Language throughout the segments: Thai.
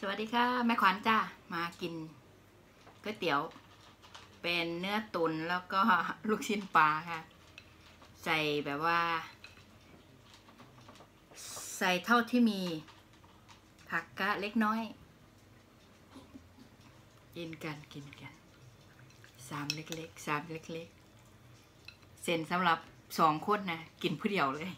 สวัสดีค่ะ แม่ขวัญจ้ามากินก๋วยเตี๋ยว เป็นเนื้อตุนแล้วก็ลูกชิ้นปลาค่ะ ใส่แบบว่า ใส่เท่าที่มี ผักกะเล็กน้อย กินกันกินกันสามเล็กๆสามเล็กๆเส้นสำหรับสองคนนะกินผู้เดียวเลย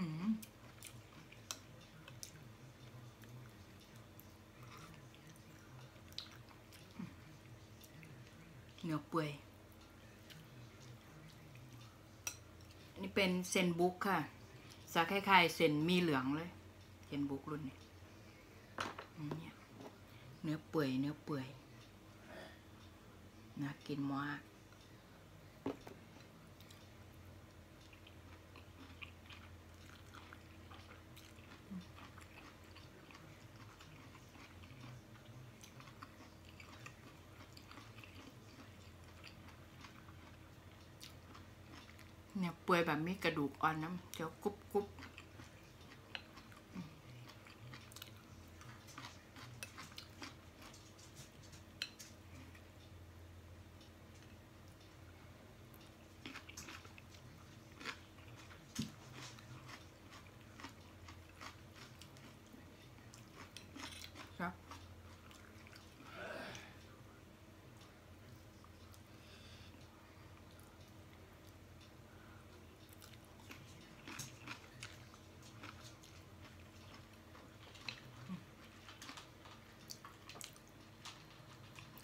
อืมเนื้ อเปื่อยอันนี้เป็นเซนบุ๊กค่ะสาคล้ายๆเซนมีเหลืองเลยเซนบุ๊กรุ่นนี้เนี่ยเนื้อเปื่อยเนื้อเปื่อยน่ากินมาก เนี่ยเปื่อยแบบมีกระดูกอ่อนน้ำเดี๋ยวกรุบกรุบ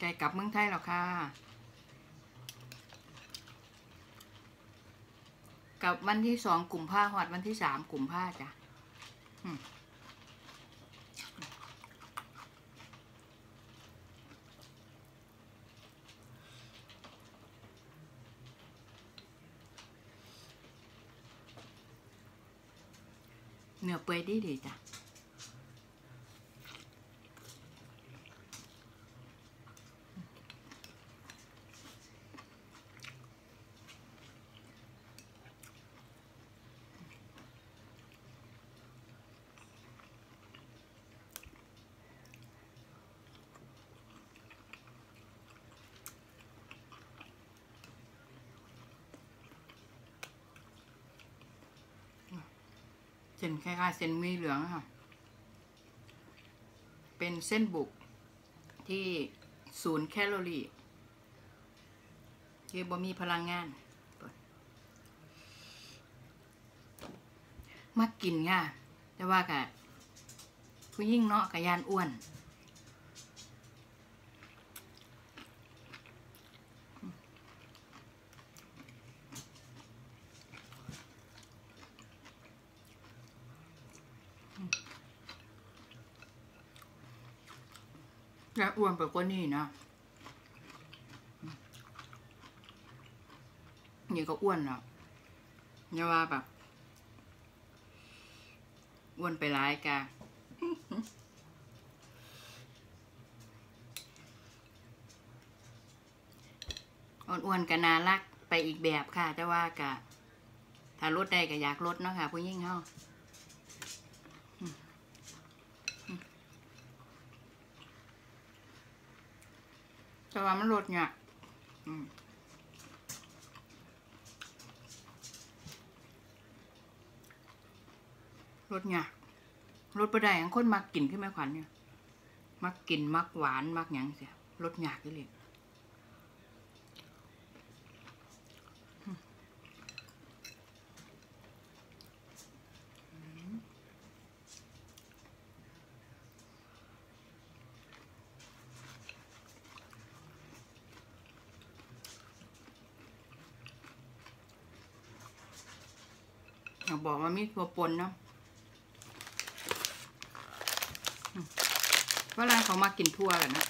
ไก่กลับเมืองไทยแล้วค่ะกับวันที่สองกลุ่มผ้าหอดวันที่สามกลุ่มผ้าจ้ะเนื้อเปื่อยดีดีๆจ้ะ ส้นคล้ายๆเส้นมีเหลืองค่ะ เป็นเส้นบุกที่ศูนย์แคลอรี่ที่บ่มีพลังงานมากินค่ะ แต่ว่ากะผู้ยิ่งเนาะกะยานอ้วน และอ้วนไปกว่านี้นะ นี่ก็อ้วนแล้วอย่าว่าแบบอ้วนไปร้ายกาอ้วนๆก็น่ารักไปอีกแบบค่ะ แต่ว่ากะ ถ้าลดได้ก็อยากลดเนาะค่ะผู้ยิ่งเฮา แต่ว่ามันลดเนี่ยอืมลดเนี่ยลดไปได้ยังคนมักกินขึ้นไหมขวัญเนี่ย มักกินมักหวานมักหยังเสียรสหยากเลยาบอกว่ามีตัวปนเนาะฝรั่งเขามากินทั่วกันนะ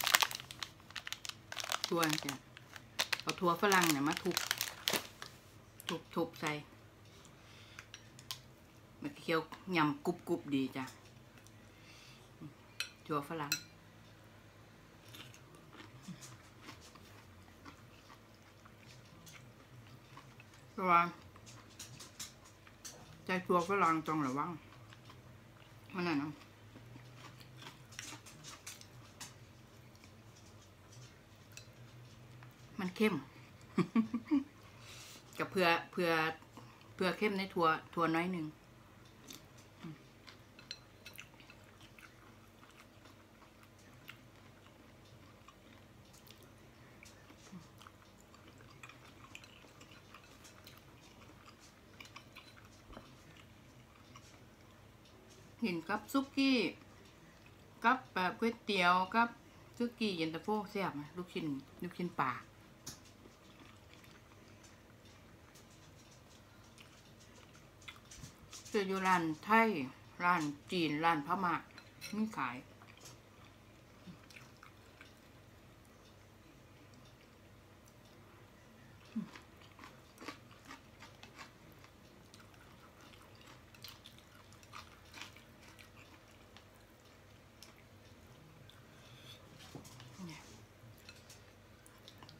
ทั่วจ้ะเอาทั่วฝรั่งเนี่ยมาทุบทุบทุบใส่มันเคี้ยวยำกรุบกรุบดีจ้ะถั่วฝรั่งราะว่า ใจตัวฝรั่งจองระวังมันน่ะเนาะมันเข้ม กับเพื่อเพื่อเพื่อเข้มในถั่วถั่วน้อยหนึ่ง เห็นกับซุกี้กับแบบก๋วยเตี๋ยวกับซุกี้เย็นตาโฟแซ่บลูกชิ้นลูกชิ้นปลาเจออยู่ร้านไทยร้านจีนร้านพม่ามีขาย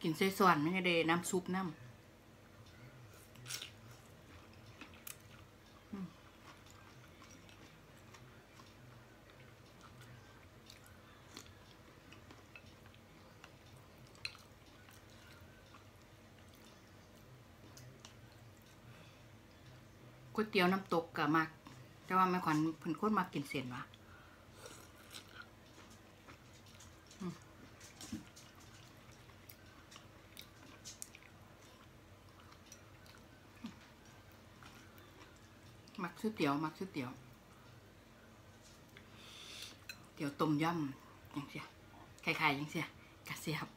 กินใส่ส่วนไม่ใช่เดน้ำซุปน้ำก๋วยเตี๋ยวน้ำตกกับมักแต่ว่าไม่ขวัญเพิ่นโคตรมากกินเสียนวะ มักซื้อเตี๋ยว มักซื้อเตี๋ยว เตี๋ยวต้มยำย่างเสียคล้ายๆอย่างเสียกระเสียบ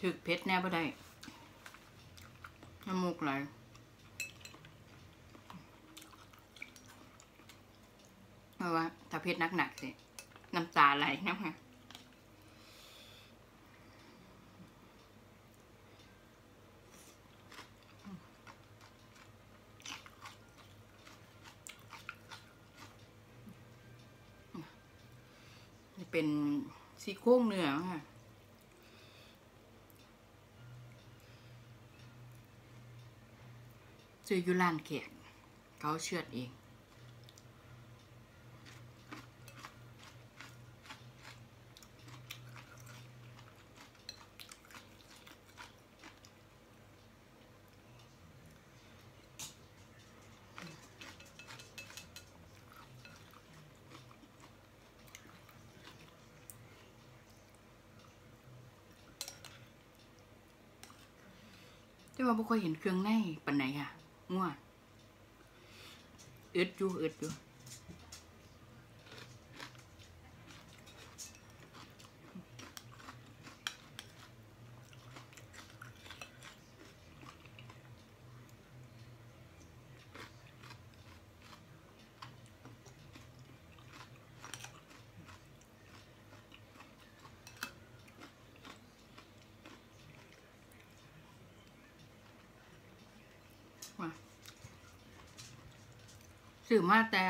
ถึกเพชรแน่บ่ได้น้ำมูกไหล เพ ราะว่าถ้าเพชรหนักๆสิน้ำตาไหลนะคะนี่เป็นซี่โครงเนื้อค่ะซื้ออยูร้านแขกเขาเชือดเอง ว่าบ่ค่อยเห็นเครื่องในปานไหนอะง่วอึดอยู่อึดอยู่ ว่าซื้อมาแต่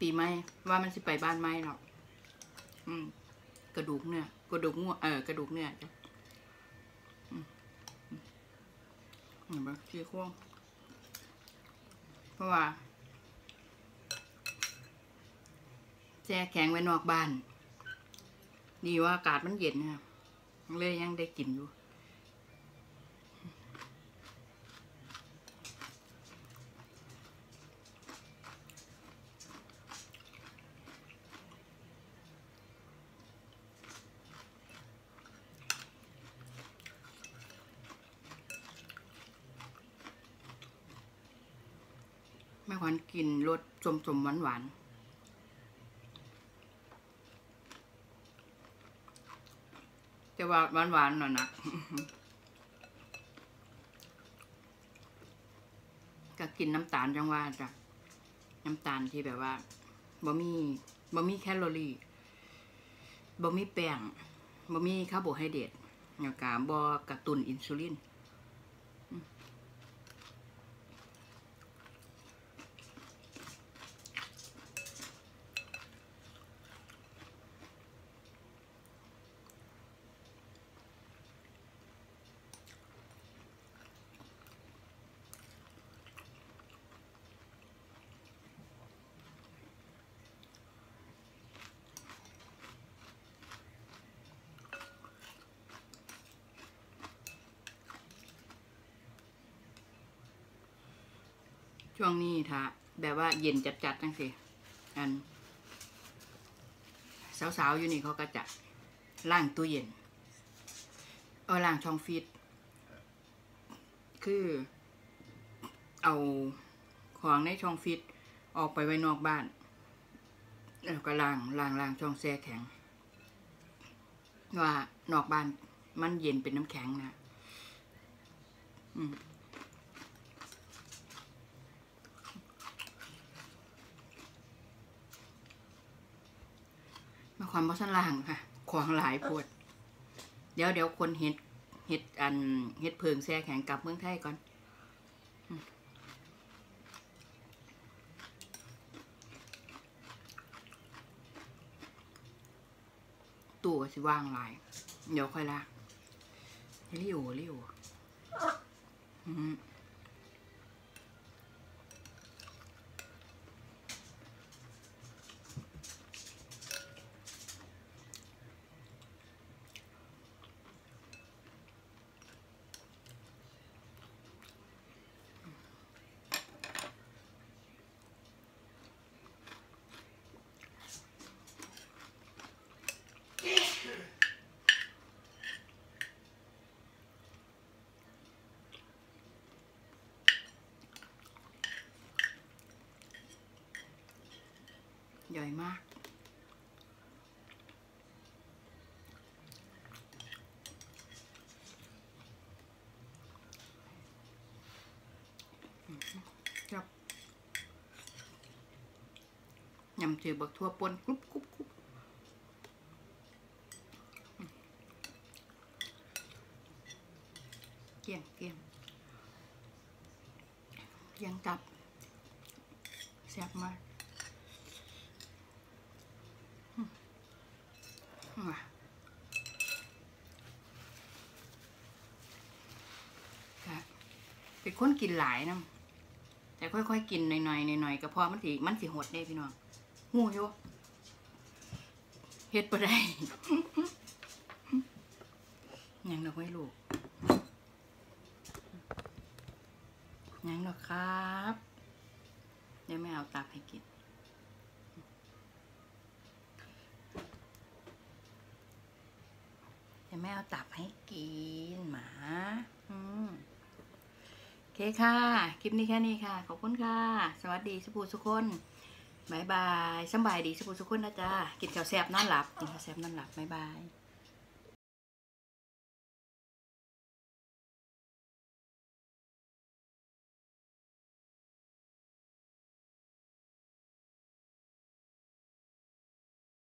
ปีใหม่ว่ามันสิไปบ้านใหม่หรอกอืม กระดูกเนื้อกระดูกงัวเออกระดูกเนื้อจ้ะอืมอืมเห็นปะชี้โครงเพราะว่า แช่แข็งไว้นอกบ้าน ดีว่าอากาศมันเย็นนะเลยยังได้กินอยู่ แม่ขวัญกินรสสมสมหวานหวานๆแต่ว่าหวานหวานๆหน่อยนะก็กินน้ำตาลจังว่าจ้ะน้ำตาลที่แบบว่าบ่มีบ่มีแคลอรี่บ่มีแป้งบ่มีคาร์โบไฮเดรตแล้วก็บ่กระตุนอินซูลิน ช่วงนี้ถ้าแบบว่าเย็นจัดๆจังสิอัน สาวๆอยู่นี่เขาก็จะล้างตู้เย็น เอาล้างช่องฟรีดคือเอาของในช่องฟรีดออกไปไว้นอกบ้านแล้วก็ล้างล้างล้างช่องแช่แข็ง ว่านอกบ้านมันเย็นเป็นน้ำแข็งนะอืม ความบ่สันล่างค่ะ ของหลายปวด เดี๋ยวเดี๋ยวคนเฮ็ดเฮ็ดอันเฮ็ดเพิงแซ่แข็งกลับเมืองไทยก่อนตู้ก็สิว่างลาย เดี๋ยวค่อยลากริโอริโออืม ใหญ่มาก ครับยำเจือบักทั่วปนกรุบกรุบกรุบเกี่ยงเกี่ยงเกี่ยงกับแซ่บมาก เป็นคนกินหลายนะแต่ค่อยๆกินหน่อยๆหน่อยๆก็พอมันสิมันสิหดเด้พี่น้องหูอยู่เฮ็ดบ่ได้ยังดอกไว้ลูกยังดอกครับ เดี๋ยวไม่เอาตับให้กิน ดี๋ยวแม่เอาตับให้กินหมาอืมโอเคค่ะ คลิปนี้แค่นี้ค่ะ ขอบคุณค่ะ สวัสดีสุภูสุคนบายบายสบายดีสุภูสุคนนะจ๊ะกินข้าวแซ่บนอนหลับกินข้าวแซ่บนอนหลับบายบาย